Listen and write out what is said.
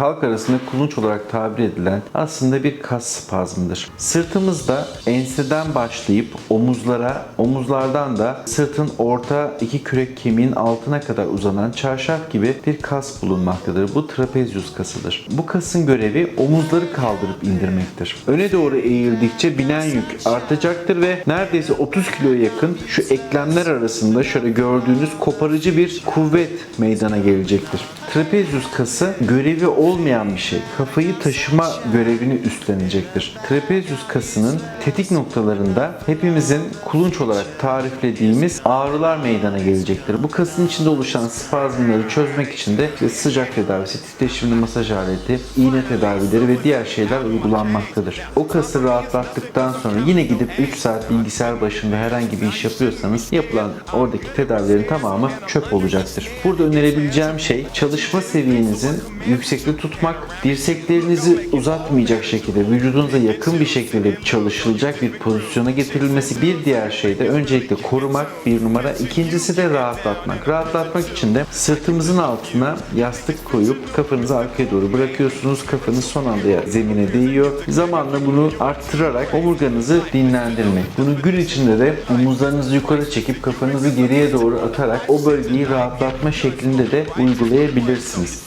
halk arasında kulunç olarak tabir edilen aslında bir kas spazmıdır. Sırtımızda enseden başlayıp omuzlara, omuzlardan da sırtın orta iki kürek kemiğin altına kadar uzanan çarşaf gibi bir kas bulunmaktadır. Bu trapezius kasıdır. Bu kasın görevi omuzları kaldırıp indirmektir. Öne doğru eğildikçe binen yük artacaktır ve neredeyse 30 kiloya yakın şu eklemler arasında şöyle gördüğünüz koparıcı bir kuvvet meydana gelecektir. Trapezius kası görevi olmayan bir şey. Kafayı taşıma görevini üstlenecektir. Trapezius kasının tetik noktalarında hepimizin kulunç olarak tariflediğimiz ağrılar meydana gelecektir. Bu kasın içinde oluşan spazmları çözmek için de işte sıcak tedavisi, titreşimli masaj aleti, iğne tedavileri ve diğer şeyler uygulanmaktadır. O kası rahatlattıktan sonra yine gidip 3 saat bilgisayar başında herhangi bir iş yapıyorsanız yapılan oradaki tedavilerin tamamı çöp olacaktır. Burada önerebileceğim şey çalışma seviyenizin yüksekte tutmak, dirseklerinizi uzatmayacak şekilde vücudunuza yakın bir şekilde çalışılacak bir pozisyona getirilmesi. Bir diğer şey de öncelikle korumak bir numara. İkincisi de rahatlatmak. Rahatlatmak için de sırtımızın altına yastık koyup kafanızı arkaya doğru bırakıyorsunuz. Kafanız son anda zemine değiyor. Zamanla bunu arttırarak omurganızı dinlendirmek. Bunu gün içinde de omuzlarınızı yukarı çekip kafanızı geriye doğru atarak o bölgeyi rahatlatma şeklinde de uygulayabilirsiniz. yapabilirsiniz.